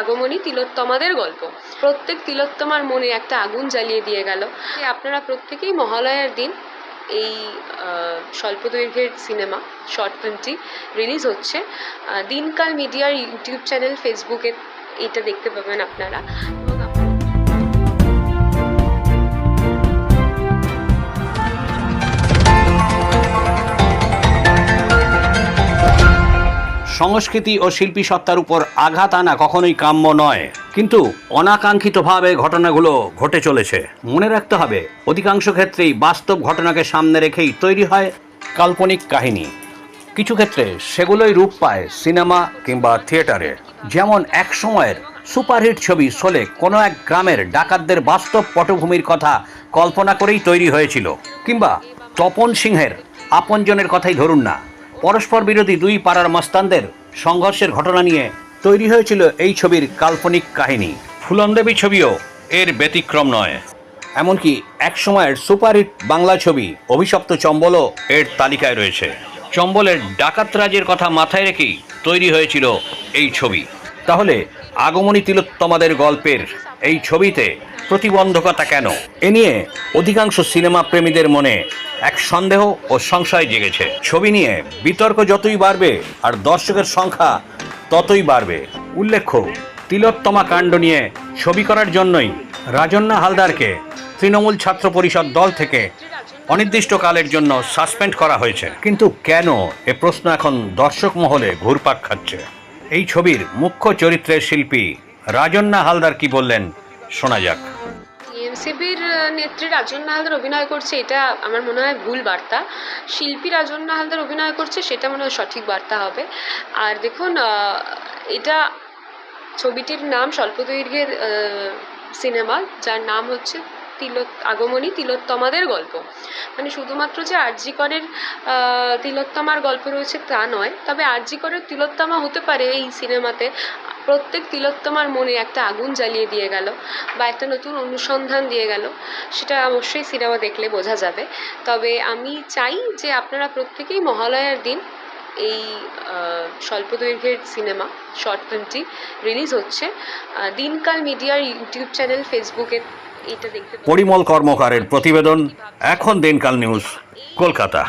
আগমনী তিলোত্তমাদের গল্প। প্রত্যেক তিলোত্তমার মনে একটা আগুন জ্বালিয়ে দিয়ে গেল। আপনারা প্রত্যেকেই মহালয়ার দিন এই স্বল্প দৈর্ঘ্যের সিনেমা, শর্ট ফিল্মটি রিলিজ হচ্ছে। দিনকাল মিডিয়ার ইউটিউব চ্যানেল, ফেসবুকে এটা দেখতে পাবেন আপনারা। সংস্কৃতি ও শিল্পী সত্তার উপর আঘাত আনা কখনোই কাম্য নয়। কিন্তু অনাকাঙ্ক্ষিতভাবে ঘটনাগুলো ঘটে চলেছে। মনে রাখতে হবে, অধিকাংশ ক্ষেত্রেই বাস্তব ঘটনাকে সামনে রেখেই তৈরি হয় কাল্পনিক কাহিনী। কিছু ক্ষেত্রে সেগুলোই রূপ পায় সিনেমা কিংবা থিয়েটারে। যেমন এক সময়ের সুপারহিট ছবি শোলে কোনো এক গ্রামের ডাকাতদের বাস্তব পটভূমির কথা কল্পনা করেই তৈরি হয়েছিল। কিংবা তপন সিংহের আপনজনের কথাই ধরুন না। পরস্পর বিরোধী দুই পাড়ার মস্তানদের সংঘর্ষের ঘটনা নিয়ে তৈরি হয়েছিল এই ছবির কাল্পনিক কাহিনী। ফুলনদেবী ছবিও এর ব্যতিক্রম নয়। এমনকি এক সময়ের সুপারহিট বাংলা ছবি অভিশপ্ত চম্বলও এর তালিকায় রয়েছে। চম্বলের ডাকাত রাজের কথা মাথায় রেখেই তৈরি হয়েছিল এই ছবি। তাহলে আগমনী তিলোত্তমাদের গল্পের এই ছবিতে প্রতিবন্ধকতা কেন? এ নিয়ে অধিকাংশ সিনেমা প্রেমীদের মনে এক সন্দেহ ও সংশয় জেগেছে। ছবি নিয়ে বিতর্ক যতই বাড়বে আর দর্শকের সংখ্যা ততই বাড়বে। উল্লেখ্য, তিলোত্তমা কাণ্ড নিয়ে ছবি করার জন্যই রাজন্না হালদারকে তৃণমূল ছাত্র পরিষদ দল থেকে অনির্দিষ্টকালের জন্য সাসপেন্ড করা হয়েছে। কিন্তু কেন এ প্রশ্ন এখন দর্শক মহলে ঘুরপাক খাচ্ছে? এই ছবির মুখ্য চরিত্রের শিল্পী রাজন্না হালদার কি বললেন, শোনা যাক। টিএমসিপির নেত্রী রাজন নাহালদার অভিনয় করছে, এটা আমার মনে হয় ভুল বার্তা। শিল্পী রাজন নাহালদার অভিনয় করছে, সেটা মনে হয় সঠিক বার্তা হবে। আর দেখুন এটা ছবিটির নাম স্বল্প দৈর্ঘ্যের সিনেমা, যার নাম হচ্ছে তিলো আগমনী তিলোত্তমাদের গল্প। মানে শুধুমাত্র যে আরজিকরের তিলোত্তমার গল্প রয়েছে তা নয়, তবে আরজিকরের তিলোত্তমা হতে পারে এই সিনেমাতে। প্রত্যেক তিলোত্তমার মনে একটা আগুন জ্বালিয়ে দিয়ে গেল বা একটা নতুন অনুসন্ধান দিয়ে গেল। সেটা অবশ্যই সিনেমা দেখলে বোঝা যাবে। তবে আমি চাই যে আপনারা প্রত্যেকেই মহালয়ার দিন এই স্বল্প দৈর্ঘ্যের সিনেমা, শর্ট ফিল্মটি রিলিজ হচ্ছে। দিনকাল মিডিয়ার ইউটিউব চ্যানেল, ফেসবুকে এটা দেখতে পরিমল কর্মকারের প্রতিবেদন, এখন দিনকাল নিউজ, কলকাতা।